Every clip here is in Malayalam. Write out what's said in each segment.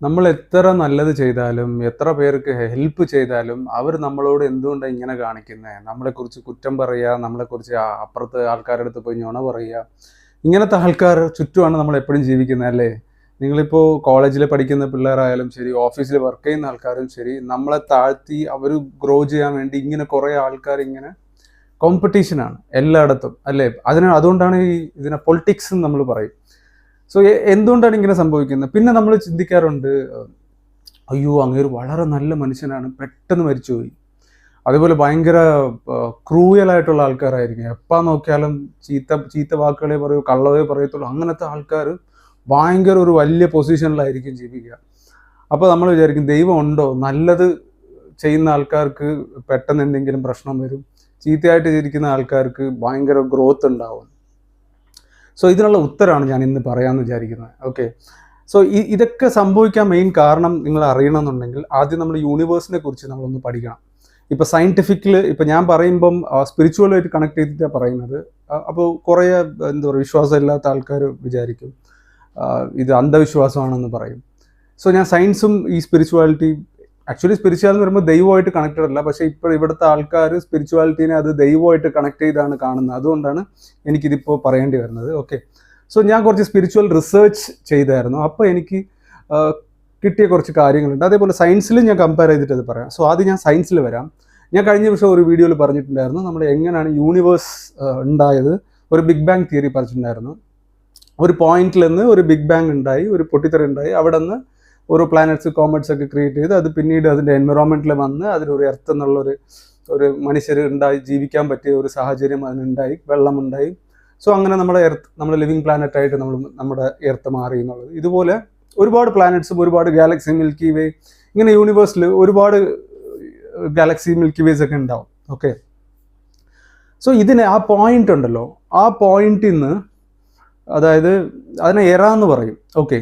നമ്മൾ എത്ര നല്ലത് ചെയ്താലും എത്ര പേർക്ക് ഹെൽപ്പ് ചെയ്താലും അവർ നമ്മളോട് എന്തുകൊണ്ടാണ് ഇങ്ങനെ കാണിക്കുന്നത് നമ്മളെക്കുറിച്ച് കുറ്റം പറയുക നമ്മളെക്കുറിച്ച് കുറിച്ച് അപ്പുറത്ത് ആൾക്കാരുടെ അടുത്ത് പോയി ഞൊണ പറയുക ഇങ്ങനത്തെ ആൾക്കാർ ചുറ്റുമാണ് നമ്മൾ എപ്പോഴും ജീവിക്കുന്നത് അല്ലേ? നിങ്ങളിപ്പോൾ കോളേജിൽ പഠിക്കുന്ന പിള്ളേരായാലും ശരി ഓഫീസിൽ വർക്ക് ചെയ്യുന്ന ആൾക്കാരും ശരി നമ്മളെ താഴ്ത്തി അവർ ഗ്രോ ചെയ്യാൻ വേണ്ടി ഇങ്ങനെ കുറേ ആൾക്കാർ ഇങ്ങനെ കോമ്പറ്റീഷനാണ് എല്ലായിടത്തും അല്ലേ? അതിന് അതുകൊണ്ടാണ് ഈ ഇതിനെ പൊളിറ്റിക്സ് എന്ന് നമ്മൾ പറയും. സോ എന്തുകൊണ്ടാണ് ഇങ്ങനെ സംഭവിക്കുന്നത്? പിന്നെ നമ്മൾ ചിന്തിക്കാറുണ്ട് അയ്യോ അങ്ങേര് വളരെ നല്ല മനുഷ്യനാണ് പെട്ടെന്ന് മരിച്ചുപോയി. അതുപോലെ ഭയങ്കര ക്രൂയലായിട്ടുള്ള ആൾക്കാരായിരിക്കും. എപ്പോൾ നോക്കിയാലും ചീത്ത ചീത്ത വാക്കുകളെ പറയൂ കള്ളവേ പറയത്തുള്ളൂ അങ്ങനത്തെ ആൾക്കാർ ഭയങ്കര ഒരു വലിയ പൊസിഷനിലായിരിക്കും ജീവിക്കുക. അപ്പോൾ നമ്മൾ വിചാരിക്കും ദൈവം ഉണ്ടോ? നല്ലത് ചെയ്യുന്ന ആൾക്കാർക്ക് പെട്ടെന്ന് എന്തെങ്കിലും പ്രശ്നം വരും. ചീത്തയായിട്ട് ജീവിക്കുന്ന ആൾക്കാർക്ക് ഭയങ്കര ഗ്രോത്ത് ഉണ്ടാവും. സോ ഇതിനുള്ള ഉത്തരമാണ് ഞാൻ ഇന്ന് പറയാമെന്ന് വിചാരിക്കുന്നത്. ഓക്കെ സോ ഇതൊക്കെ സംഭവിക്കാൻ മെയിൻ കാരണം നിങ്ങൾ അറിയണമെന്നുണ്ടെങ്കിൽ ആദ്യം നമ്മൾ യൂണിവേഴ്സിനെ കുറിച്ച് നമ്മളൊന്ന് പഠിക്കണം. ഇപ്പോൾ സയന്റിഫിക്കിൽ ഇപ്പോൾ ഞാൻ പറയുമ്പം സ്പിരിച്വലായിട്ട് കണക്ട് ചെയ്തിട്ടാണ് പറയുന്നത്. അപ്പോൾ കുറേ എന്താ പറയുക വിശ്വാസം ഇല്ലാത്ത ആൾക്കാർ വിചാരിക്കും ഇത് അന്ധവിശ്വാസമാണെന്ന് പറയും. സോ ഞാൻ സയൻസും ഈ സ്പിരിച്വാലിറ്റി ആക്ച്വലി സ്പിരിച്വാലിറ്റി എന്ന് പറയുമ്പോൾ ദൈവമായിട്ട് കണക്റ്റഡ് അല്ല. പക്ഷേ ഇപ്പോൾ ഇവിടുത്തെ ആൾക്കാർ സ്പിരിച്വാലിറ്റീനെ അത് ദൈവമായിട്ട് കണക്ട് ചെയ്താണ് കാണുന്നത്. അതുകൊണ്ടാണ് എനിക്കിതിപ്പോൾ പറയേണ്ടി വരുന്നത്. ഓക്കെ സോ ഞാൻ കുറച്ച് സ്പിരിച്വൽ റിസർച്ച് ചെയ്തായിരുന്നു. അപ്പോൾ എനിക്ക് കിട്ടിയ കുറച്ച് കാര്യങ്ങളുണ്ട്. അതേപോലെ സയൻസിലും ഞാൻ കമ്പയർ ചെയ്തിട്ട് അത് പറയാം. സോ ആദ്യം ഞാൻ സയൻസിൽ വരാം. ഞാൻ കഴിഞ്ഞ ദിവസം ഒരു വീഡിയോയിൽ പറഞ്ഞിട്ടുണ്ടായിരുന്നു. നമ്മൾ എങ്ങനെയാണ് യൂണിവേഴ്സ് ഉണ്ടായത്. ഒരു ബിഗ് ബാങ് തിയറി പറഞ്ഞിട്ടുണ്ടായിരുന്നു. ഒരു പോയിന്റിൽ നിന്ന് ഒരു ബിഗ് ബാങ് ഉണ്ടായി. ഒരു പൊട്ടിത്തെറി ഉണ്ടായി. അവിടെ നിന്ന് ഓരോ പ്ലാനറ്റ്സ് കോമറ്റ്സ് ഒക്കെ ക്രിയേറ്റ് ചെയ്ത് അത് പിന്നീട് അതിന്റെ എൻവറോൺമെന്റിൽ വന്ന് അതിലൊരു എർത്ത് എന്നുള്ളൊരു ഒരു മനുഷ്യർ ഉണ്ടായി ജീവിക്കാൻ പറ്റിയ ഒരു സാഹചര്യം അതിനുണ്ടായി വെള്ളമുണ്ടായി. സോ അങ്ങനെ നമ്മുടെ എർത്ത് നമ്മുടെ ലിവിങ് പ്ലാനറ്റായിട്ട് നമ്മൾ നമ്മുടെ എർത്ത് മാറി എന്നുള്ളത്. ഇതുപോലെ ഒരുപാട് പ്ലാനറ്റ്സും ഒരുപാട് ഗാലക്സി മിൽക്കി വേ ഇങ്ങനെ യൂണിവേഴ്സിൽ ഒരുപാട് ഗാലക്സി മിൽക്കി വേസ് ഒക്കെ ഉണ്ടാവും. ഓക്കെ സോ ഇതിന് ആ പോയിന്റ് ഉണ്ടല്ലോ. ആ പോയിന്റിൽ നിന്ന് അതായത് അതിനെ എറ എന്ന് പറയും. ഓക്കെ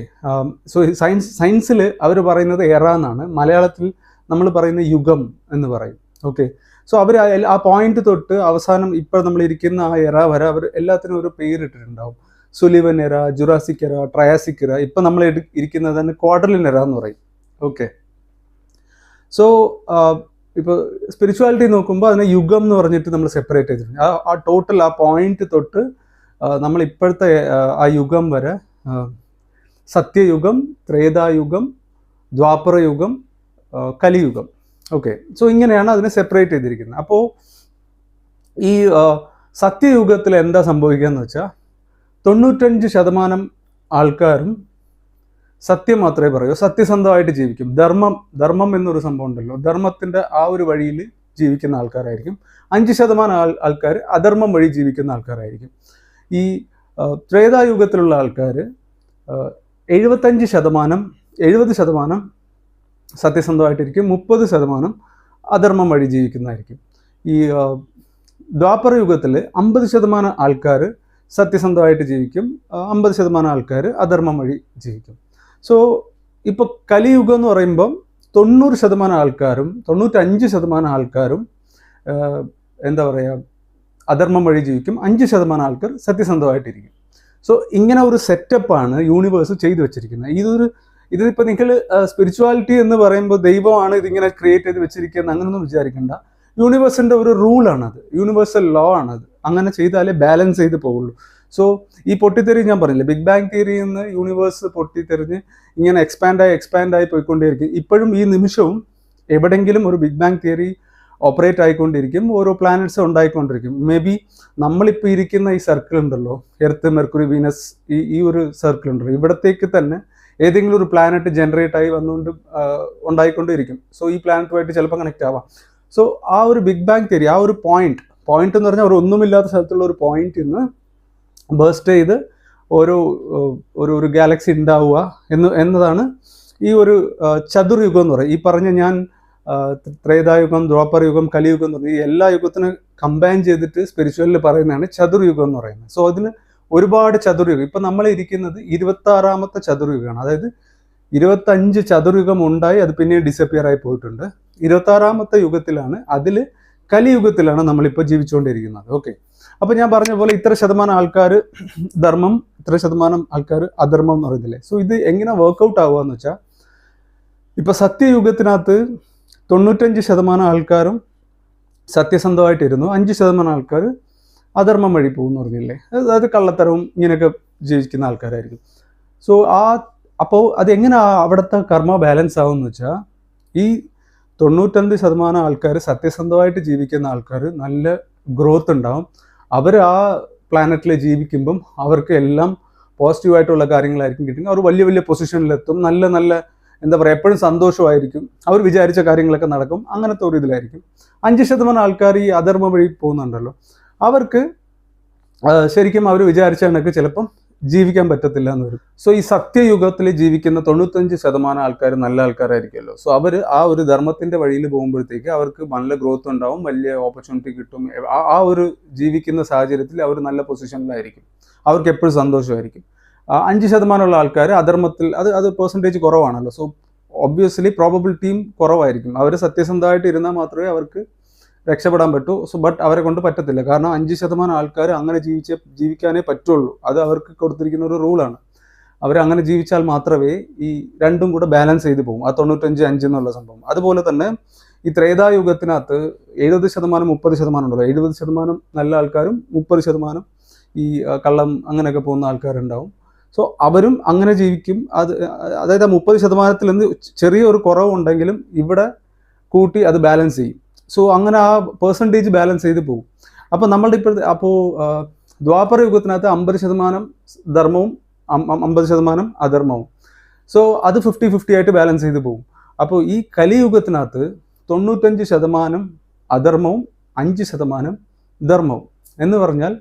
സോ സയൻസ് സയൻസിൽ അവർ പറയുന്നത് എറ എന്നാണ്. മലയാളത്തിൽ നമ്മൾ പറയുന്ന യുഗം എന്ന് പറയും. ഓക്കെ സോ അവർ ആ പോയിന്റ് തൊട്ട് അവസാനം ഇപ്പോൾ നമ്മൾ ഇരിക്കുന്ന ആ എറ വരെ അവർ എല്ലാത്തിനും ഒരു പേരിട്ടിട്ടുണ്ടാവും. സുലിവൻ എറ ജുറാസിക് എറ ട്രയാസിക് എറ. ഇപ്പം നമ്മൾ ഇരിക്കുന്നത് തന്നെ ക്വാഡർലിൻ എറ എന്ന് പറയും. ഓക്കെ സോ ഇപ്പോൾ സ്പിരിച്വാലിറ്റി നോക്കുമ്പോൾ അതിനെ യുഗം എന്ന് പറഞ്ഞിട്ട് നമ്മൾ സെപ്പറേറ്റ് ചെയ്തിട്ടുണ്ട്. ആ ടോട്ടൽ ആ പോയിന്റ് തൊട്ട് നമ്മൾ ഇപ്പോഴത്തെ ആ, യുഗം വരെ സത്യയുഗം ത്രേതായുഗം ദ്വാപരയുഗം കലിയുഗം. ഓക്കെ സോ ഇങ്ങനെയാണ് അതിനെ സെപ്പറേറ്റ് ചെയ്തിരിക്കുന്നത്. അപ്പോൾ ഈ സത്യയുഗത്തിൽ എന്താ സംഭവിക്കുക എന്ന് വെച്ചാൽ തൊണ്ണൂറ്റഞ്ച് ശതമാനം ആൾക്കാരും സത്യം മാത്രമേ പറയൂ. സത്യസന്ധമായിട്ട് ജീവിക്കും. ധർമ്മം ധർമ്മം എന്നൊരു സംഭവം ഉണ്ടല്ലോ. ധർമ്മത്തിന്റെ ആ ഒരു വഴിയിൽ ജീവിക്കുന്ന ആൾക്കാരായിരിക്കും. അഞ്ച് ശതമാനം ആൾ ആൾക്കാർ അധർമ്മം വഴി ജീവിക്കുന്ന ആൾക്കാരായിരിക്കും. ഈ ത്രേതായുഗത്തിലുള്ള ആൾക്കാർ എഴുപത്തഞ്ച് ശതമാനം എഴുപത് ശതമാനം സത്യസന്ധമായിട്ടിരിക്കും മുപ്പത് ശതമാനം അധർമ്മം വഴി ജീവിക്കുന്നതായിരിക്കും. ഈ ദ്വാപര യുഗത്തിൽ അമ്പത് ശതമാനം ആൾക്കാർ സത്യസന്ധമായിട്ട് ജീവിക്കും അമ്പത് ശതമാനം ആൾക്കാർ അധർമ്മം വഴി ജീവിക്കും. സോ ഇപ്പോൾ കലിയുഗം എന്ന് പറയുമ്പം തൊണ്ണൂറ് ശതമാനം ആൾക്കാരും തൊണ്ണൂറ്റഞ്ച് ശതമാനം ആൾക്കാരും എന്താ പറയുക അധർമ്മം വഴി ജീവിക്കും. അഞ്ച് ശതമാനം ആൾക്കാർ സത്യസന്ധമായിട്ടിരിക്കും. സോ ഇങ്ങനെ ഒരു സെറ്റപ്പാണ് യൂണിവേഴ്സ് ചെയ്തു വെച്ചിരിക്കുന്നത്. ഇതൊരു ഇതിപ്പോൾ നിങ്ങൾ സ്പിരിച്വാലിറ്റി എന്ന് പറയുമ്പോൾ ദൈവമാണ് ഇതിങ്ങനെ ക്രിയേറ്റ് ചെയ്ത് വെച്ചിരിക്കുന്നത് അങ്ങനെയൊന്നും വിചാരിക്കേണ്ട. യൂണിവേഴ്സിന്റെ ഒരു റൂളാണത് യൂണിവേഴ്സൽ ലോ ആണത്. അങ്ങനെ ചെയ്താലേ ബാലൻസ് ചെയ്ത് പോകുള്ളൂ സോ ഈ പൊട്ടിത്തെറി ഞാൻ പറഞ്ഞില്ലേ ബിഗ് ബാങ് തിയറിയിൽ നിന്ന് യൂണിവേഴ്സ് പൊട്ടിത്തെറിഞ്ഞ് ഇങ്ങനെ എക്സ്പാൻഡായി എക്സ്പാൻഡായി പോയിക്കൊണ്ടേയിരിക്കും. ഇപ്പോഴും ഈ നിമിഷവും എവിടെങ്കിലും ഒരു ബിഗ് ബാങ് തിയറി ഓപ്പറേറ്റ് ആയിക്കൊണ്ടിരിക്കും ഓരോ പ്ലാനറ്റ്സ് ഉണ്ടായിക്കൊണ്ടിരിക്കും. മേ ബി നമ്മളിപ്പോൾ ഇരിക്കുന്ന ഈ സർക്കിൾ ഉണ്ടല്ലോ എർത്ത് മെർക്കുറി വീനസ് ഈ ഈ ഒരു സർക്കിൾ ഉണ്ടല്ലോ. ഇവിടത്തേക്ക് തന്നെ ഏതെങ്കിലും ഒരു പ്ലാനറ്റ് ജനറേറ്റ് ആയി വന്നുകൊണ്ട് ഉണ്ടായിക്കൊണ്ടിരിക്കും. സോ ഈ പ്ലാനറ്റുമായിട്ട് ചിലപ്പോൾ കണക്റ്റ് ആവാം. സോ ആ ഒരു ബിഗ് ബാങ് തിയറി ആ ഒരു പോയിന്റ് പോയിന്റ് എന്ന് പറഞ്ഞാൽ ഒരു ഒന്നുമില്ലാത്ത സ്ഥലത്തുള്ള ഒരു പോയിന്റ് ഇന്ന് ബേസ്റ്റ് ചെയ്ത് ഓരോ ഒരു ഒരു ഗാലക്സി ഉണ്ടാവുക എന്ന് എന്നതാണ് ഈ ഒരു ചതുർയുഗം എന്ന് പറയും. ഈ പറഞ്ഞ ഞാൻ ത്രേതായുഗം ദ്വാപരയുഗം കലിയുഗം എന്ന് പറഞ്ഞ ഈ എല്ലാ യുഗത്തിനും കമ്പൈൻ ചെയ്തിട്ട് സ്പിരിച്വലിൽ പറയുന്നതാണ് ചതുർയുഗം എന്ന് പറയുന്നത്. സോ അതിന് ഒരുപാട് ചതുർയുഗം. ഇപ്പം നമ്മൾ ഇരിക്കുന്നത് ഇരുപത്തി ആറാമത്തെ ചതുർയുഗമാണ്. അതായത് ഇരുപത്തഞ്ച് ചതുർയുഗം ഉണ്ടായി അത് പിന്നീട് ഡിസപ്പിയർ ആയി പോയിട്ടുണ്ട്. ഇരുപത്തി ആറാമത്തെ യുഗത്തിലാണ് അതിൽ കലിയുഗത്തിലാണ് നമ്മളിപ്പോൾ ജീവിച്ചുകൊണ്ടിരിക്കുന്നത്. ഓക്കെ അപ്പോൾ ഞാൻ പറഞ്ഞ പോലെ ഇത്ര ശതമാനം ആൾക്കാർ ധർമ്മം ഇത്ര ശതമാനം ആൾക്കാർ അധർമ്മം എന്ന് പറയുന്നില്ലേ? സോ ഇത് എങ്ങനെ വർക്കൗട്ട് ആവുക എന്ന് വെച്ചാൽ ഇപ്പം സത്യയുഗത്തിനകത്ത് തൊണ്ണൂറ്റഞ്ച് ശതമാനം ആൾക്കാരും സത്യസന്ധമായിട്ടിരുന്നു. അഞ്ച് ശതമാനം ആൾക്കാർ അധർമ്മം വഴി പോകുന്നു പറഞ്ഞില്ലേ? അതായത് കള്ളത്തരവും ഇങ്ങനെയൊക്കെ ജീവിക്കുന്ന ആൾക്കാരായിരിക്കും. സോ ആ അപ്പോൾ അതെങ്ങനെ അവിടുത്തെ കർമ്മ ബാലൻസ് ആവുമെന്ന് വെച്ചാൽ ഈ തൊണ്ണൂറ്റഞ്ച് ശതമാനം ആൾക്കാർ സത്യസന്ധമായിട്ട് ജീവിക്കുന്ന ആൾക്കാർ നല്ല ഗ്രോത്ത് ഉണ്ടാവും. അവർ ആ പ്ലാനറ്റിൽ ജീവിക്കുമ്പം അവർക്ക് എല്ലാം പോസിറ്റീവായിട്ടുള്ള കാര്യങ്ങളായിരിക്കും കിട്ടുന്നത്. അവർ വലിയ വലിയ പൊസിഷനിലെത്തും നല്ല നല്ല എന്താ പറയുക എപ്പോഴും സന്തോഷമായിരിക്കും. അവർ വിചാരിച്ച കാര്യങ്ങളൊക്കെ നടക്കും. അങ്ങനത്തെ ഒരു ഇതിലായിരിക്കും. അഞ്ച് ശതമാനം ആൾക്കാർ ഈ അധർമ്മ വഴി പോകുന്നുണ്ടല്ലോ. അവർക്ക് ശരിക്കും അവർ വിചാരിച്ച കണക്ക് ചിലപ്പം ജീവിക്കാൻ പറ്റത്തില്ല എന്ന് വരും. സോ ഈ സത്യയുഗത്തിൽ ജീവിക്കുന്ന തൊണ്ണൂത്തഞ്ച് ശതമാനം ആൾക്കാർ നല്ല ആൾക്കാരായിരിക്കുമല്ലോ. സോ അവർ ആ ഒരു ധർമ്മത്തിന്റെ വഴിയിൽ പോകുമ്പോഴത്തേക്ക് അവർക്ക് നല്ല ഗ്രോത്ത് ഉണ്ടാവും വലിയ ഓപ്പർച്യൂണിറ്റി കിട്ടും. ആ- ഒരു ജീവിക്കുന്ന സാഹചര്യത്തിൽ അവർ നല്ല പൊസിഷനിലായിരിക്കും അവർക്ക് എപ്പോഴും സന്തോഷമായിരിക്കും. അഞ്ച് ശതമാനമുള്ള ആൾക്കാർ അധർമ്മത്തിൽ അത് അത് പെർസെന്റേജ് കുറവാണല്ലോ. സോ ഒബ്വിയസ്ലി പ്രോബബിലിറ്റിയും കുറവായിരിക്കും. അവർ സത്യസന്ധമായിട്ട് ഇരുന്നാൽ മാത്രമേ അവർക്ക് രക്ഷപ്പെടാൻ പറ്റൂ. സോ ബട്ട് അവരെ കൊണ്ട് പറ്റത്തില്ല. കാരണം അഞ്ച് ശതമാനം ആൾക്കാർ അങ്ങനെ ജീവിച്ച ജീവിക്കാനേ പറ്റുള്ളൂ. അത് അവർക്ക് കൊടുത്തിരിക്കുന്ന ഒരു റൂളാണ് അവർ അങ്ങനെ ജീവിച്ചാൽ മാത്രമേ ഈ രണ്ടും കൂടെ ബാലൻസ് ചെയ്ത് പോകും ആ തൊണ്ണൂറ്റഞ്ച് അഞ്ച് എന്നുള്ള സംഭവം. അതുപോലെ തന്നെ ഈ ത്രേതായുഗത്തിനകത്ത് എഴുപത് ശതമാനം മുപ്പത് ശതമാനം ഉണ്ടല്ലോ. എഴുപത് ശതമാനം നല്ല ആൾക്കാരും മുപ്പത് ശതമാനം ഈ കള്ളം അങ്ങനെയൊക്കെ പോകുന്ന ആൾക്കാരുണ്ടാവും. സോ അവരും അങ്ങനെ ജീവിക്കും. അത് അതായത് ആ മുപ്പത് ശതമാനത്തിൽ നിന്ന് ചെറിയൊരു കുറവുണ്ടെങ്കിലും ഇവിടെ കൂട്ടി അത് ബാലൻസ് ചെയ്യും. സോ അങ്ങനെ ആ പേഴ്സന്റേജ് ബാലൻസ് ചെയ്ത് പോകും. അപ്പോൾ നമ്മളുടെ ഇപ്പോഴത്തെ അപ്പോൾ ദ്വാപര യുഗത്തിനകത്ത് അമ്പത് ശതമാനം ധർമ്മവും അമ്പത് ശതമാനം അധർമ്മവും. സോ അത് ഫിഫ്റ്റി ഫിഫ്റ്റി ആയിട്ട് ബാലൻസ് ചെയ്ത് പോകും. അപ്പോൾ ഈ കലിയുഗത്തിനകത്ത് തൊണ്ണൂറ്റഞ്ച് ശതമാനം അധർമ്മവും അഞ്ച് ശതമാനം ധർമ്മവും. എന്ന് പറഞ്ഞാൽ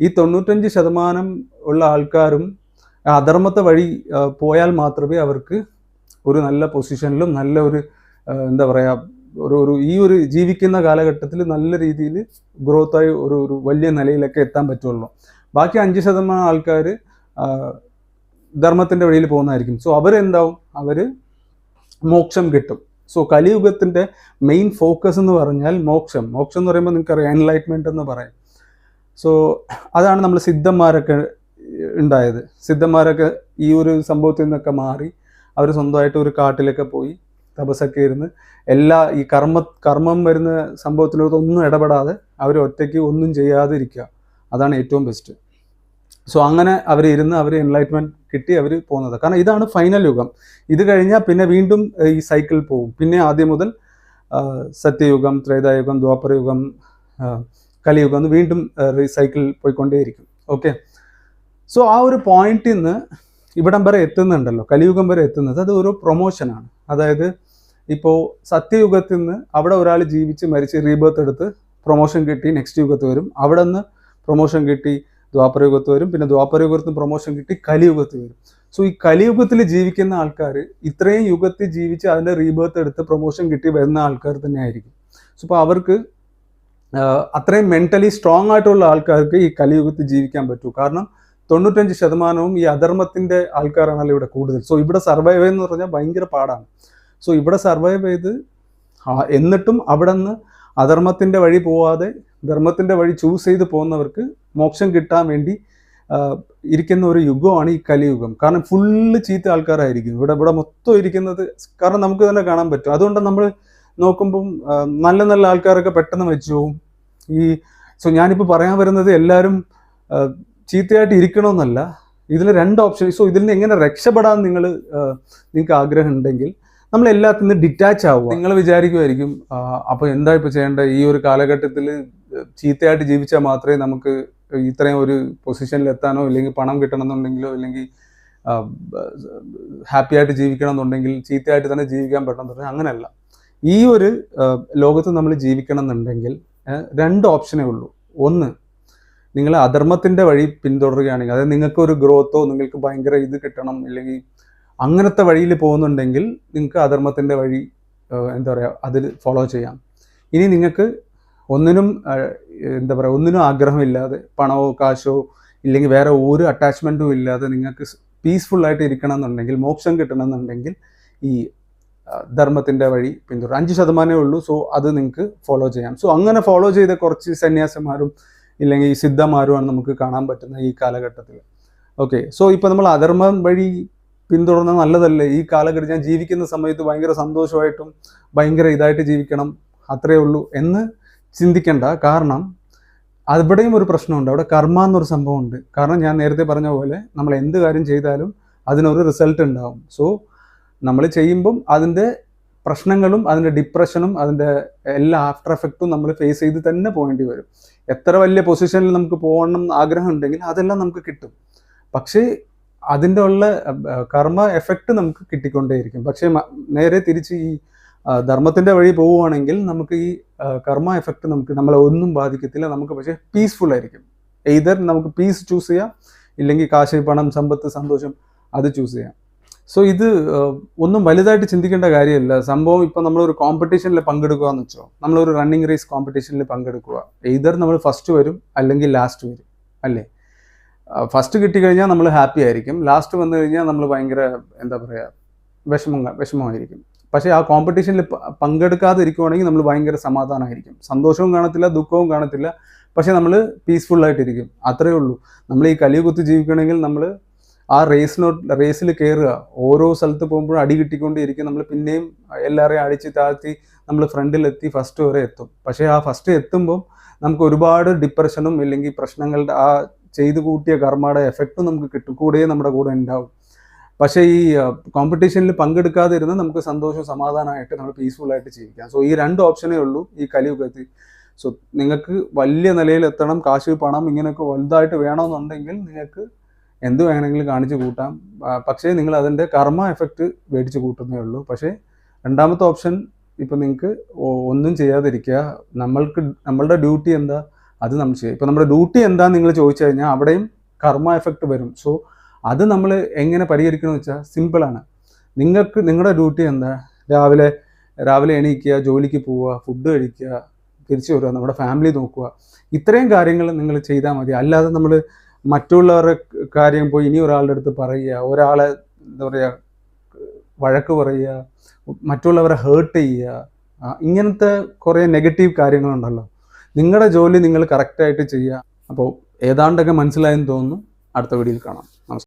ഈ തൊണ്ണൂറ്റഞ്ച് ശതമാനം ഉള്ള ആൾക്കാരും അധർമ്മത്തെ വഴി പോയാൽ മാത്രമേ അവർക്ക് ഒരു നല്ല പൊസിഷനിലും നല്ല ഒരു എന്താ പറയുക ഒരു ഒരു ഈ ഒരു ജീവിക്കുന്ന കാലഘട്ടത്തിൽ നല്ല രീതിയിൽ ഗ്രോത്തായി ഒരു ഒരു വലിയ നിലയിലൊക്കെ എത്താൻ പറ്റുള്ളൂ. ബാക്കി അഞ്ച് ശതമാനം ആൾക്കാർ ധർമ്മത്തിന്റെ വഴിയിൽ പോകുന്നതായിരിക്കും. സോ അവരെന്താവും? അവർ മോക്ഷം കിട്ടും. സോ കലിയുഗത്തിന്റെ മെയിൻ ഫോക്കസ് എന്ന് പറഞ്ഞാൽ മോക്ഷം. മോക്ഷം എന്ന് പറയുമ്പോൾ നിങ്ങൾക്കറിയാം എൻലൈറ്റ്മെന്റ് എന്ന് പറയും. സോ അതാണ് നമ്മൾ സിദ്ധന്മാരൊക്കെ ഉണ്ടായത്. സിദ്ധന്മാരൊക്കെ ഈ ഒരു സംഭവത്തിൽ നിന്നൊക്കെ മാറി അവർ സ്വന്തമായിട്ട് ഒരു കാട്ടിലൊക്കെ പോയി തപസ്സൊക്കെ ഇരുന്ന് എല്ലാ ഈ കർമ്മ കർമ്മം വരുന്ന സംഭവത്തിലൊന്നും ഇടപെടാതെ അവർ ഒറ്റയ്ക്ക് ഒന്നും ചെയ്യാതെ ഇരിക്കുക അതാണ് ഏറ്റവും ബെസ്റ്റ് സോ അങ്ങനെ അവർ ഇരുന്ന് അവർ എൻലൈറ്റ്മെന്റ് കിട്ടി അവർ പോകുന്നത് കാരണം ഇതാണ് ഫൈനൽ യുഗം. ഇത് കഴിഞ്ഞാൽ പിന്നെ വീണ്ടും ഈ സൈക്കിൾ പോകും പിന്നെ ആദ്യം മുതൽ സത്യയുഗം ത്രേതായുഗം ദ്വാപരയുഗം കലിയുഗം വീണ്ടും സൈക്കിൾ പോയിക്കൊണ്ടേയിരിക്കും. ഓക്കെ സോ ആ ഒരു പോയിന്റിൽ നിന്ന് ഇവിടം വരെ എത്തുന്നുണ്ടല്ലോ. കലിയുഗം വരെ എത്തുന്നത് അത് ഒരു പ്രൊമോഷനാണ് അതായത് ഇപ്പോൾ സത്യയുഗത്തിൽ നിന്ന് അവിടെ ഒരാൾ ജീവിച്ച് മരിച്ച് റീബർത്ത് എടുത്ത് പ്രൊമോഷൻ കിട്ടി നെക്സ്റ്റ് യുഗത്ത് വരും. അവിടെ നിന്ന് പ്രൊമോഷൻ കിട്ടി ദ്വാപരയുഗത്ത് വരും. പിന്നെ ദ്വാപരയുഗത്ത് നിന്ന് പ്രൊമോഷൻ കിട്ടി കലിയുഗത്ത് വരും. സോ ഈ കലിയുഗത്തിൽ ജീവിക്കുന്ന ആൾക്കാർ ഇത്രയും യുഗത്തിൽ ജീവിച്ച് അതിന്റെ റീബേർത്ത് എടുത്ത് പ്രൊമോഷൻ കിട്ടി വരുന്ന ആൾക്കാർ തന്നെ ആയിരിക്കും സോ അപ്പോൾ അവർക്ക് അത്രയും മെന്റലി സ്ട്രോങ് ആയിട്ടുള്ള ആൾക്കാർക്ക് ഈ കലിയുഗത്തിൽ ജീവിക്കാൻ പറ്റൂ. കാരണം തൊണ്ണൂറ്റഞ്ച് ശതമാനവും ഈ അധർമ്മത്തിന്റെ ആൾക്കാരാണല്ലോ ഇവിടെ കൂടുതൽ. സോ ഇവിടെ സർവൈവ് എന്ന് പറഞ്ഞാൽ ഭയങ്കര പാടാണ്. സോ ഇവിടെ സർവൈവ് ചെയ്ത് എന്നിട്ടും അവിടെ നിന്ന് അധർമ്മത്തിന്റെ വഴി പോവാതെ ധർമ്മത്തിന്റെ വഴി ചൂസ് ചെയ്ത് പോകുന്നവർക്ക് മോക്ഷം കിട്ടാൻ വേണ്ടി ഇരിക്കുന്ന ഒരു യുഗമാണ് ഈ കലിയുഗം. കാരണം ഫുള്ള് ചീത്ത ആൾക്കാരായിരിക്കും. ഇവിടെ ഇവിടെ മൊത്തം ഇരിക്കുന്നത് കാരണം നമുക്ക് തന്നെ കാണാൻ പറ്റും. അതുകൊണ്ട് നമ്മൾ നോക്കുമ്പം നല്ല നല്ല ആൾക്കാരൊക്കെ പെട്ടെന്ന് വെച്ചു പോവും. ഈ സോ ഞാനിപ്പോൾ പറയാൻ വരുന്നത് എല്ലാവരും ചീത്തയായിട്ട് ഇരിക്കണമെന്നല്ല. ഇതിൽ രണ്ട് ഓപ്ഷൻ സോ ഇതിൽ നിന്ന് എങ്ങനെ രക്ഷപ്പെടാൻ നിങ്ങൾ നിങ്ങൾക്ക് ആഗ്രഹം ഉണ്ടെങ്കിൽ നമ്മൾ എല്ലാത്തിൽ നിന്ന് ഡിറ്റാച്ച് ആവുക. നിങ്ങൾ വിചാരിക്കുമായിരിക്കും അപ്പോൾ എന്താ ഇപ്പോൾ ചെയ്യേണ്ടത്? ഈ ഒരു കാലഘട്ടത്തിൽ ചീത്തയായിട്ട് ജീവിച്ചാൽ മാത്രമേ നമുക്ക് ഇത്രയും ഒരു പൊസിഷനിൽ എത്താനോ ഇല്ലെങ്കിൽ പണം കിട്ടണമെന്നുണ്ടെങ്കിലോ ഇല്ലെങ്കിൽ ഹാപ്പി ആയിട്ട് ജീവിക്കണം എന്നുണ്ടെങ്കിൽ ചീത്തയായിട്ട് തന്നെ ജീവിക്കാൻ പറ്റണം എന്ന് പറഞ്ഞാൽ അങ്ങനെയല്ല. ഈ ഒരു ലോകത്ത് നമ്മൾ ജീവിക്കണം എന്നുണ്ടെങ്കിൽ രണ്ട് ഓപ്ഷനേ ഉള്ളൂ. ഒന്ന് നിങ്ങൾ അധർമ്മത്തിന്റെ വഴി പിന്തുടരുകയാണെങ്കിൽ അതായത് നിങ്ങൾക്ക് ഒരു ഗ്രോത്തോ നിങ്ങൾക്ക് ഭയങ്കര ഇത് കിട്ടണം ഇല്ലെങ്കിൽ അങ്ങനത്തെ വഴിയിൽ പോകുന്നുണ്ടെങ്കിൽ നിങ്ങൾക്ക് അധർമ്മത്തിന്റെ വഴി എന്താ പറയുക അതിൽ ഫോളോ ചെയ്യാം. ഇനി നിങ്ങൾക്ക് ഒന്നിനും എന്താ പറയുക ഒന്നിനും ആഗ്രഹമില്ലാതെ പണമോ കാശോ ഇല്ലെങ്കിൽ വേറെ ഒരു അറ്റാച്ച്മെന്റും ഇല്ലാതെ നിങ്ങൾക്ക് പീസ്ഫുള്ളായിട്ട് ഇരിക്കണം എന്നുണ്ടെങ്കിൽ മോക്ഷം കിട്ടണം എന്നുണ്ടെങ്കിൽ ഈ ധർമ്മത്തിന്റെ വഴി പിന്തുടരും അഞ്ച് ശതമാനമേ ഉള്ളൂ സോ അത് നിങ്ങൾക്ക് ഫോളോ ചെയ്യാം. സോ അങ്ങനെ ഫോളോ ചെയ്ത കുറച്ച് സന്യാസിമാരും ഇല്ലെങ്കിൽ ഈ സിദ്ധന്മാരുമാണ് നമുക്ക് കാണാൻ പറ്റുന്നത് ഈ കാലഘട്ടത്തിൽ. ഓക്കെ സോ ഇപ്പൊ നമ്മൾ അധർമ്മം വഴി പിന്തുടർന്ന നല്ലതല്ലേ? ഈ കാലഘട്ടം ഞാൻ ജീവിക്കുന്ന സമയത്ത് ഭയങ്കര സന്തോഷമായിട്ടും ഭയങ്കര ഇതായിട്ട് ജീവിക്കണം അത്രയേ ഉള്ളൂ എന്ന് ചിന്തിക്കേണ്ട. കാരണം അവിടെയും ഒരു പ്രശ്നമുണ്ട്. അവിടെ കർമ്മ എന്നൊരു സംഭവമുണ്ട്. കാരണം ഞാൻ നേരത്തെ പറഞ്ഞ പോലെ നമ്മൾ എന്ത് കാര്യം ചെയ്താലും അതിനൊരു റിസൾട്ട് ഉണ്ടാവും. സോ നമ്മൾ ചെയ്യുമ്പം അതിന്റെ പ്രശ്നങ്ങളും അതിന്റെ ഡിപ്രഷനും അതിന്റെ എല്ലാ ആഫ്റ്റർ എഫക്റ്റും നമ്മൾ ഫേസ് ചെയ്ത് തന്നെ പോകേണ്ടി വരും. എത്ര വലിയ പൊസിഷനിൽ നമുക്ക് പോകണം ആഗ്രഹം ഉണ്ടെങ്കിൽ അതെല്ലാം നമുക്ക് കിട്ടും. പക്ഷേ അതിന്റെ ഉള്ള കർമ്മ എഫക്റ്റ് നമുക്ക് കിട്ടിക്കൊണ്ടേയിരിക്കും. പക്ഷേ നേരെ തിരിച്ച് ഈ ധർമ്മത്തിന്റെ വഴി പോവുകയാണെങ്കിൽ നമുക്ക് ഈ കർമ്മ എഫക്റ്റ് നമുക്ക് നമ്മളെ ഒന്നും ബാധിക്കത്തില്ല. നമുക്ക് പക്ഷേ പീസ്ഫുൾ ആയിരിക്കും. എയ്തർ നമുക്ക് പീസ് ചൂസ് ചെയ്യാം ഇല്ലെങ്കിൽ കാശ് പണം സമ്പത്ത് സന്തോഷം അത് ചൂസ് ചെയ്യാം. സോ ഇത് ഒന്നും വലുതായിട്ട് ചിന്തിക്കേണ്ട കാര്യമില്ല. സംഭവം ഇപ്പം നമ്മളൊരു കോമ്പറ്റീഷനിൽ പങ്കെടുക്കുക എന്ന് വെച്ചോ. നമ്മളൊരു റണ്ണിങ് റേസ് കോമ്പറ്റീഷനിൽ പങ്കെടുക്കുക എയ്തർ നമ്മൾ ഫസ്റ്റ് വരും അല്ലെങ്കിൽ ലാസ്റ്റ് വരും. അല്ലേ? ഫസ്റ്റ് കിട്ടിക്കഴിഞ്ഞാൽ നമ്മൾ ഹാപ്പി ആയിരിക്കും. ലാസ്റ്റ് വന്നു കഴിഞ്ഞാൽ നമ്മൾ ഭയങ്കര എന്താ പറയുക വിഷമം വിഷമമായിരിക്കും. പക്ഷേ ആ കോമ്പറ്റീഷനിൽ പങ്കെടുക്കാതെ ഇരിക്കുവാണെങ്കിൽ നമ്മൾ ഭയങ്കര സമാധാനമായിരിക്കും. സന്തോഷവും കാണത്തില്ല ദുഃഖവും കാണത്തില്ല. പക്ഷേ നമ്മൾ പീസ്ഫുള്ളായിട്ടിരിക്കും അത്രയേ ഉള്ളൂ. നമ്മൾ ഈ കലിയുകുത്ത് ജീവിക്കണമെങ്കിൽ നമ്മൾ ആ റേസിനോ റേസിൽ കയറുക ഓരോ സ്ഥലത്ത് പോകുമ്പോഴും അടി കിട്ടിക്കൊണ്ടേയിരിക്കും. നമ്മൾ പിന്നെയും എല്ലാവരെയും അടിച്ച് താഴ്ത്തി നമ്മൾ ഫ്രണ്ടിലെത്തി ഫസ്റ്റ് വരെ എത്തും. പക്ഷേ ആ ഫസ്റ്റ് എത്തുമ്പോൾ നമുക്ക് ഒരുപാട് ഡിപ്രഷനും ഇല്ലെങ്കിൽ പ്രശ്നങ്ങളുടെ ആ ചെയ്തു കൂട്ടിയ കർമ്മയുടെ എഫക്റ്റും നമുക്ക് കിട്ടും. കൂടെ നമ്മുടെ കൂടെ ഉണ്ടാവും. പക്ഷേ ഈ കോമ്പറ്റീഷനിൽ പങ്കെടുക്കാതെ ഇരുന്ന് നമുക്ക് സന്തോഷവും സമാധാനമായിട്ട് നമ്മൾ പീസ്ഫുൾ ആയിട്ട് ജീവിക്കാം. സോ ഈ രണ്ട് ഓപ്ഷനേ ഉള്ളൂ ഈ കലിയുഗത്തിൽ. സോ നിങ്ങൾക്ക് വലിയ നിലയിൽ എത്തണം കാശ് പണം ഇങ്ങനെയൊക്കെ വലുതായിട്ട് വേണമെന്നുണ്ടെങ്കിൽ നിങ്ങൾക്ക് എന്ത് വേണമെങ്കിലും കാണിച്ചു കൂട്ടാം. പക്ഷേ നിങ്ങൾ അതിന്റെ കർമ്മ എഫക്റ്റ് മേടിച്ച് കൂട്ടുന്നേ ഉള്ളൂ. പക്ഷേ രണ്ടാമത്തെ ഓപ്ഷൻ ഇപ്പം നിങ്ങൾക്ക് ഒന്നും ചെയ്യാതിരിക്കുക. നമ്മൾക്ക് നമ്മളുടെ ഡ്യൂട്ടി എന്താ? അത് നമ്മൾ ചെയ്യുക. ഇപ്പം നമ്മുടെ ഡ്യൂട്ടി എന്താന്ന് നിങ്ങൾ ചോദിച്ചു കഴിഞ്ഞാൽ അവിടെയും കർമ്മ എഫക്റ്റ് വരും. സോ അത് നമ്മൾ എങ്ങനെ പരിഹരിക്കണമെന്ന് വെച്ചാൽ സിമ്പിളാണ് നിങ്ങൾക്ക് നിങ്ങളുടെ ഡ്യൂട്ടി എന്താ? രാവിലെ രാവിലെ എണീക്കുക ജോലിക്ക് പോവുക ഫുഡ് കഴിക്കുക തിരിച്ചു വരിക നമ്മുടെ ഫാമിലി നോക്കുക. ഇത്രയും കാര്യങ്ങൾ നിങ്ങൾ ചെയ്താൽ മതി. അല്ലാതെ നമ്മൾ മറ്റുള്ളവരുടെ കാര്യം പോയി ഇനി ഒരാളുടെ അടുത്ത് പറയുക ഒരാളെ എന്താ പറയുക വഴക്ക് പറയുക മറ്റുള്ളവരെ ഹേർട്ട് ചെയ്യുക ഇങ്ങനത്തെ കുറേ നെഗറ്റീവ് കാര്യങ്ങളുണ്ടല്ലോ. നിങ്ങളുടെ ജോലി നിങ്ങൾ കറക്റ്റായിട്ട് ചെയ്യുക. അപ്പോൾ ഏതാണ്ടൊക്കെ മനസ്സിലായെന്ന് തോന്നുന്നു. അടുത്ത വീഡിയോയിൽ കാണാം. നമസ്കാരം.